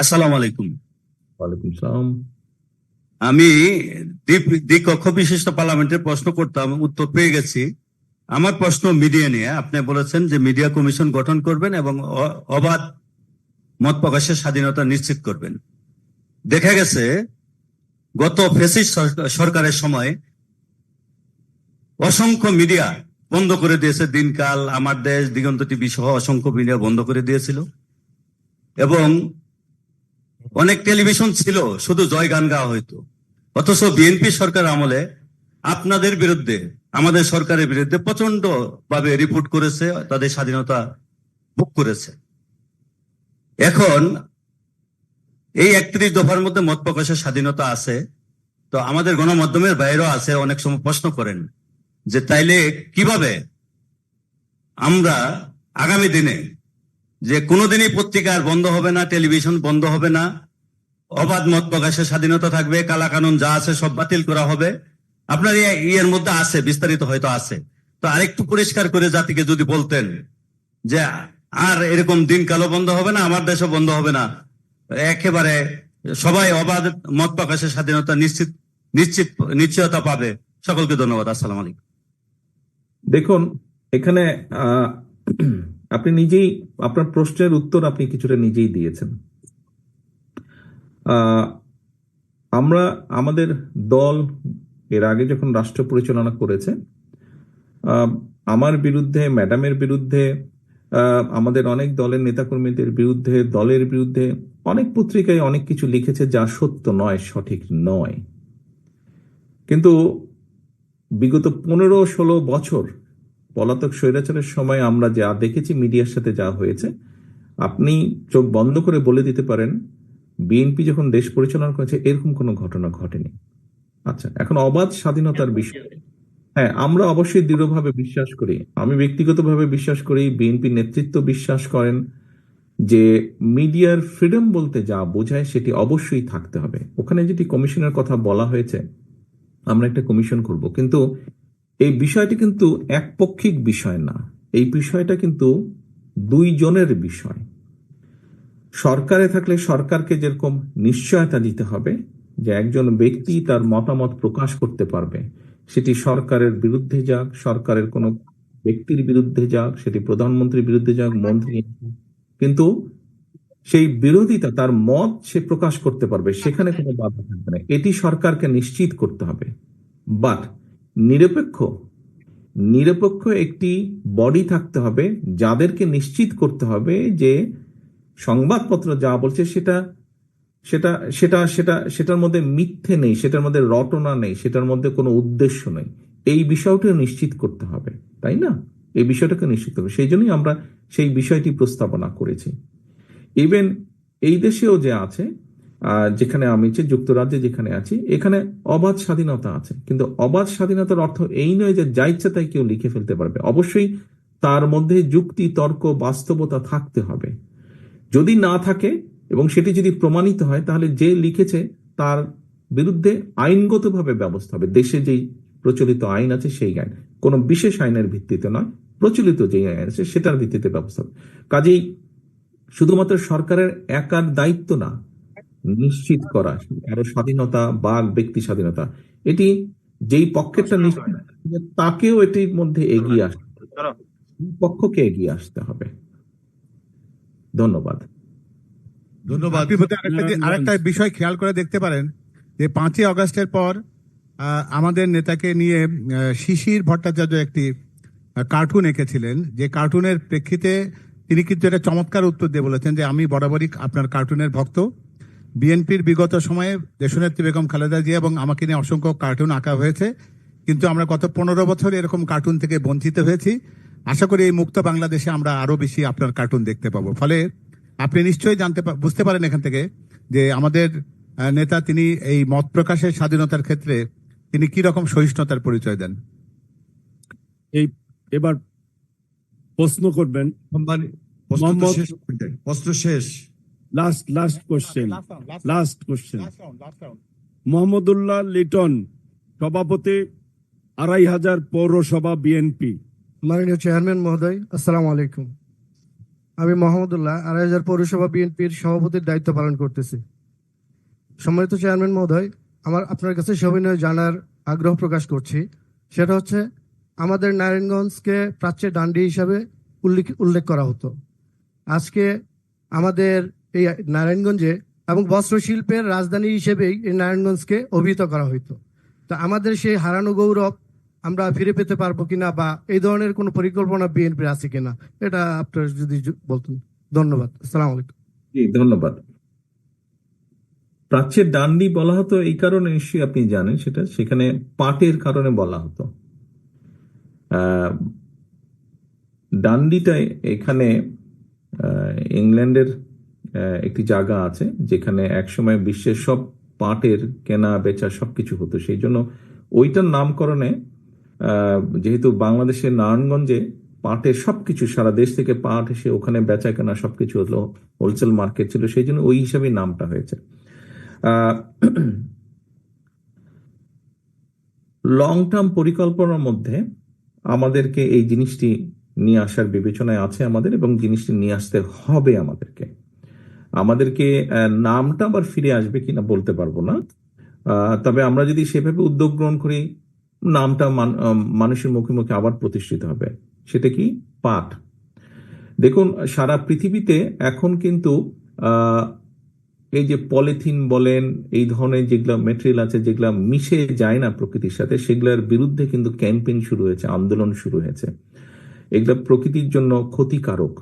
আসসালামু আলাইকুম। ওয়ালাইকুম সালাম। আমি দ্বিকক্ষ বিশিষ্ট পার্লামেন্টের প্রশ্ন করতাম উত্তর পেয়ে গেছি। আমার প্রশ্ন মিডিয়া নিয়ে। আপনি বলেছেন যে মিডিয়া কমিশন গঠন করবেন এবং অবাধ মত প্রকাশের স্বাধীনতা নিশ্চিত করবেন। দেখা গেছে গত ফেসিস সরকারের সময় অসংখ্য মিডিয়া বন্ধ করে দিয়েছে। দিনকাল আমার দেশ দিগন্ত টিভি সহ অসংখ্য মিডিয়া বন্ধ করে দিয়েছিল। এবং অনেক টেলিভিশন ছিল, শুধু জয় গান গাওয়া হইতো। অথচ বিএনপি সরকার আমলে আপনাদের বিরুদ্ধে, আমাদের সরকারের বিরুদ্ধে প্রচণ্ড ভাবে রিপোর্ট করেছে, তাদের স্বাধীনতা ভোগ করেছে। এখন এই একত্রিশ দফার মধ্যে মত প্রকাশের স্বাধীনতা আছে, তো আমাদের গণমাধ্যমের বাইরেও আছে, অনেক সময় প্রশ্ন করেন যে তাইলে কীভাবে আমরা আগামী দিনে যে কোনোদিনই পত্রিকার বন্ধ হবে না, টেলিভিশন বন্ধ হবে না অবাধ মত প্রকাশের স্বাধীনতা থাকবে কালা কানুন যা আছে সব বাতিল করা হবে। আপনার ইয়ের মধ্যে আছে, বিস্তারিত হয়তো আছে। তো আরেকটু পরিষ্কার করে জাতিকে যদি বলতেন যে আর এরকম দিন কালো বন্ধ হবে না, আমার দেশও বন্ধ হবে না। একেবারে সবাই অবাধ মত প্রকাশের স্বাধীনতা নিশ্চিত নিশ্চিত, নিশ্চয়তা পাবে। সকলকে ধন্যবাদ, আসসালাম আলাইকুম। দেখুন, এখানে আপনি নিজেই, আপনার প্রশ্নের উত্তর আপনি কিছুটা নিজেই দিয়েছেন। আমরা আমাদের দল এর আগে যখন রাষ্ট্র পরিচালনা করেছে আমার বিরুদ্ধে, ম্যাডামের বিরুদ্ধে আমাদের অনেক দলের নেতাকর্মীদের বিরুদ্ধে, দলের বিরুদ্ধে অনেক পত্রিকায় অনেক কিছু লিখেছে যা সত্য নয়, সঠিক নয়। কিন্তু বিগত পনেরো ষোলো বছর পলাতক স্বৈরাচারের সময় আমরা যা দেখেছি, মিডিয়ার সাথে যা হয়েছে, আপনি চোখ বন্ধ করে বলে দিতে পারেন বিএনপি যখন দেশ পরিচালনা করেছে এরকম কোনো ঘটনা ঘটেনি। আচ্ছা এখন অবাধ স্বাধীনতার বিষয়। হ্যাঁ আমরা অবশ্যই দৃঢ়ভাবে বিশ্বাস করি। আমি ব্যক্তিগতভাবে বিশ্বাস করি বিএনপি নেতৃত্ব বিশ্বাস করেন যে মিডিয়ার ফ্রিডম বলতে যা বোঝায় সেটি অবশ্যই থাকতে হবে। ওখানে যেটি কমিশনের কথা বলা হয়েছে আমরা একটা কমিশন করব। কিন্তু এই বিষয়টি কিন্তু একপক্ষিক বিষয় না। এই বিষয়টা কিন্তু দুইজনের বিষয়। সরকারে থাকলে সরকারকে যেরকম নিশ্চয়তা দিতে হবে যে একজন ব্যক্তি তার মতামত প্রকাশ করতে পারবে সেটি সরকারের বিরুদ্ধে যাক সরকারের কোনো ব্যক্তির বিরুদ্ধে যাক সেটি প্রধানমন্ত্রীর বিরুদ্ধে যাক মন্ত্রী কিন্তু সেই বিরোধিতা তার মত সে প্রকাশ করতে পারবে সেখানে কোনো বাধা থাকবে না। এটি সরকারকে নিশ্চিত করতে হবে। বাট নিরপেক্ষ নিরপেক্ষ একটি বডি থাকতে হবে যাদেরকে নিশ্চিত করতে হবে যে সংবাদপত্র যা বলছে সেটা সেটা সেটা সেটা, সেটার মধ্যে মিথ্যে নেই, সেটার মধ্যে রটনা নেই, সেটার মধ্যে কোনো উদ্দেশ্য নেই। এই বিষয়টিও নিশ্চিত করতে হবে, তাই না? এই বিষয়টাকে নিশ্চিত করবে সেই জন্যই আমরা সেই বিষয়টি প্রস্তাবনা করেছি। ইভেন এই দেশেও যে আছে যেখানে আমি যে যুক্তরাজ্যে যেখানে আছি, এখানে অবাধ স্বাধীনতা আছে। কিন্তু অবাধ স্বাধীনতার অর্থ এই নয় যে যা ইচ্ছা তাই কেউ লিখে ফেলতে পারবে। অবশ্যই তার মধ্যে যুক্তি, তর্ক, বাস্তবতা থাকতে হবে। যদি না থাকে এবং সেটি যদি প্রমাণিত হয় তাহলে যে লিখেছে তার বিরুদ্ধে আইনগতভাবে ব্যবস্থা হবে। দেশে যেই প্রচলিত আইন আছে সেই আইন। কোনো বিশেষ আইনের ভিত্তিতে নয় প্রচলিত যে আইন আছে সেটার ভিত্তিতে ব্যবস্থা হবে। কাজেই শুধুমাত্র সরকারের একার দায়িত্ব না নিশ্চিত করা কারও স্বাধীনতা বা ব্যক্তি স্বাধীনতা এটি যেই পক্ষেরটা নিশ্চিত তাকেও এটির মধ্যে এগিয়ে আসতে পক্ষকে এগিয়ে আসতে হবে। ধন্যবাদ। ধন্যবাদ। আরেকটা বিষয় খেয়াল করে দেখতে পারেন যে পাঁচই অগস্টের পর আহ, আমাদের নেতাকে নিয়ে শিশির ভট্টাচার্য একটি কার্টুন এঁকেছিলেন। যে কার্টুনের প্রেক্ষিতে তিনি কিন্তু একটা চমৎকার উত্তর দিয়ে বলেছেন যে আমি বরাবরই আপনার কার্টুনের ভক্ত। বিএনপির বিগত সময়ে দেশনেত্রী বেগম খালেদা জিয়া এবং আমাকে নিয়ে অসংখ্য কার্টুন আঁকা হয়েছে। কিন্তু আমরা গত পনেরো বছর এরকম কার্টুন থেকে বঞ্চিত হয়েছি। আশা করি এই মুক্ত বাংলাদেশে আমরা আরও বেশি আপনার কার্টুন দেখতে পাবো। ফলে আপনি নিশ্চয়ই জানতে বুঝতে পারেন এখান থেকে যে আমাদের নেতা তিনি এই মত প্রকাশের স্বাধীনতার ক্ষেত্রে তিনি কি রকম সহিষ্ণুতার পরিচয় দেন? এই এবার প্রশ্ন করবেন। প্রশ্ন শেষ last last question last question Mohammadullah Liton সভাপতি আড়াই হাজার পৌরসভা বিএনপি। মাননীয় চেয়ারম্যান মহোদয়, আসসালামু আলাইকুম। আমি মোহাম্মদুল্লাহ, আড়াই হাজার পৌরসভা বিএনপির সভাপতির দায়িত্ব পালন করতেছি। সম্মানিত চেয়ারম্যান মহোদয়, আমার আপনার কাছে সবিনয় জানার আগ্রহ প্রকাশ করছি। সেটা হচ্ছে, আমাদের নারায়ণগঞ্জকে প্রাচ্যের ডান্ডি হিসাবে উল্লেখ উল্লেখ করা হতো। আজকে আমাদের এই নারায়ণগঞ্জে এবং বস্ত্রশিল্পের রাজধানী হিসেবেই এই নারায়ণগঞ্জকে অভিহিত করা হইতো। তা আমাদের সেই হারানো গৌরব আমরা ফিরে পেতে পারব কিনা বা এই ধরনের কোনো পরিকল্পনা বিএনপির আছে কিনা, এটা আপনার যদি বলতেন। ধন্যবাদ। আসসালামু আলাইকুম। ধন্যবাদ। প্রাচ্যের ডান্ডি বলা হতো এই কারণে নিশ্চয়ই আপনি জানেন সেটা, সেখানে পাটের কারণে বলা হতো। ডান্ডিটা এখানে ইংল্যান্ডের একটি জায়গা আছে যেখানে একসময় বিশ্বের সব পাটের কেনা বেচা সবকিছু হতো। সেই জন্য ওইটার নামকরণে যেহেতু বাংলাদেশের নারায়ণগঞ্জে পাটের সবকিছু, সারা দেশ থেকে পাট এসে ওখানে বেচা কেনা সবকিছু হলো হোলসেল মার্কেট ছিল, সেই জন্য ওই হিসাবে নামটা হয়েছে। লং টার্ম পরিকল্পনার মধ্যে আমাদেরকে এই জিনিসটি নিয়ে আসার বিবেচনায় আছে আমাদের এবং জিনিসটি নিয়ে আসতে হবে আমাদেরকে। আমাদেরকে নামটা আবার ফিরে আসবে কিনা বলতে পারব না। তবে আমরা যদি সেভাবে উদ্যোগ গ্রহণ করি নামটা মান- মানুষের মুখে মুখে আবার প্রতিষ্ঠিত হবে। সেটা কি? পাট দেখুন, সারা পৃথিবীতে এখন কিন্তু এই যে পলিথিন বলেন, এই ধরনের যেগুলো মেটেরিয়াল আছে, যেগুলো মিশে যায় না প্রকৃতির সাথে, সেগুলোর বিরুদ্ধে কিন্তু ক্যাম্পেইন শুরু হয়েছে, আন্দোলন শুরু হয়েছে। এগুলো প্রকৃতির জন্য ক্ষতিকারক।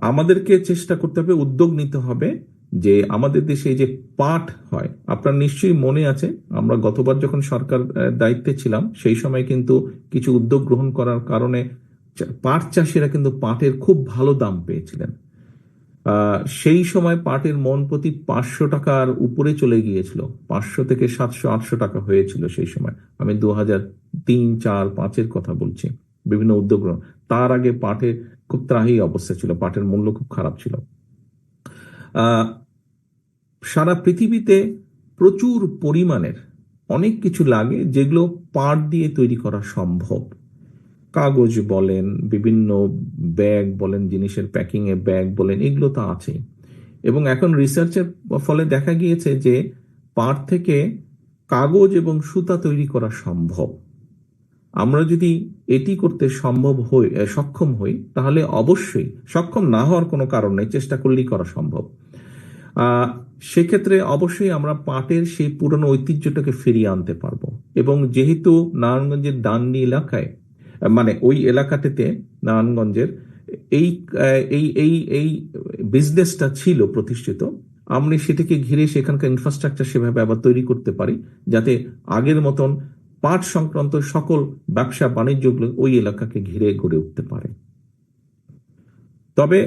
আমাদেরকে চেষ্টা করতে হবে, উদ্যোগ নিতে হবে যে আমাদের দেশে যে পাট হয়, আপনার নিশ্চয়ই মনে আছে, আমরা গতবার যখন সরকার দায়িত্বে ছিলাম, সেই সময় কিন্তু কিছু উদ্যোগ গ্রহণ করার কারণে পাট চাষিরা কিন্তু পাটের খুব ভালো দাম পেয়েছিলেন। সেই সময় পাটের মন প্রতি পাঁচশো টাকার উপরে চলে গিয়েছিল, পাঁচশো থেকে সাতশো, আটশো টাকা হয়েছিল সেই সময়। আমি দু হাজার তিন, চার, পাঁচের কথা বলছি, বিভিন্ন উদ্যোগ গ্রহণ। তার আগে পাটের খুব ত্রাহি অবস্থা ছিল, পাটের মূল্য খুব খারাপ ছিল। সারা পৃথিবীতে প্রচুর পরিমাণের অনেক কিছু লাগে যেগুলো পাট দিয়ে তৈরি করা সম্ভব। কাগজ বলেন, বিভিন্ন ব্যাগ বলেন, জিনিসের প্যাকিং এ ব্যাগ বলেন, এগুলো তো আছে এবং এখন রিসার্চের ফলে দেখা গিয়েছে যে পাট থেকে কাগজ এবং সুতা তৈরি করা সম্ভব। আমরা যদি এটি করতে সম্ভব হই সক্ষম হই, তাহলে অবশ্যই সক্ষম না হওয়ার কোনো কারণ নেই, চেষ্টা করলেই করা সম্ভব। সেক্ষেত্রে অবশ্যই আমরা পাটের সেই পুরনো ঐতিহ্যটাকে ফিরিয়ে আনতে পারব। এবং যেহেতু নারায়ণগঞ্জের ডান্ডি এলাকায় মানে ওই এলাকাটিতে নারায়ণগঞ্জের এই এই এই এই বিজনেসটা ছিল প্রতিষ্ঠিত, আমরা সেটাকে ঘিরে সেখানকার ইনফ্রাস্ট্রাকচার সেভাবে আবার তৈরি করতে পারি, যাতে আগের মতন পাট সংক্রান্ত সকল ব্যবসা বাণিজ্যগুলো ওই এলাকাকে ঘিরে গড়ে উঠতে পারে। তবে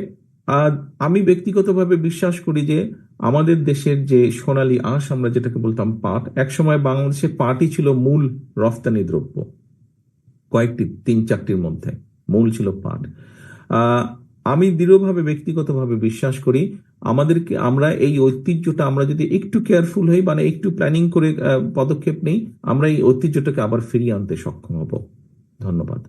আহ, আমি ব্যক্তিগতভাবে বিশ্বাস করি যে আমাদের দেশের যে সোনালি আঁশ আমরা যেটাকে বলতাম পাট একসময় বাংলাদেশে পাটই ছিল মূল রফতানি দ্রব্য। কয়েকটি তিন চারটির মধ্যে মূল ছিল পাট। আমি দৃঢ়ভাবে ব্যক্তিগতভাবে বিশ্বাস করি আমাদেরকে আমরা এই ঐতিহ্যটা আমরা যদি একটু কেয়ারফুল হই মানে একটু প্ল্যানিং করে পদক্ষেপ নেই আমরা এই ঐতিহ্যটাকে আবার ফিরিয়ে আনতে সক্ষম হব। ধন্যবাদ।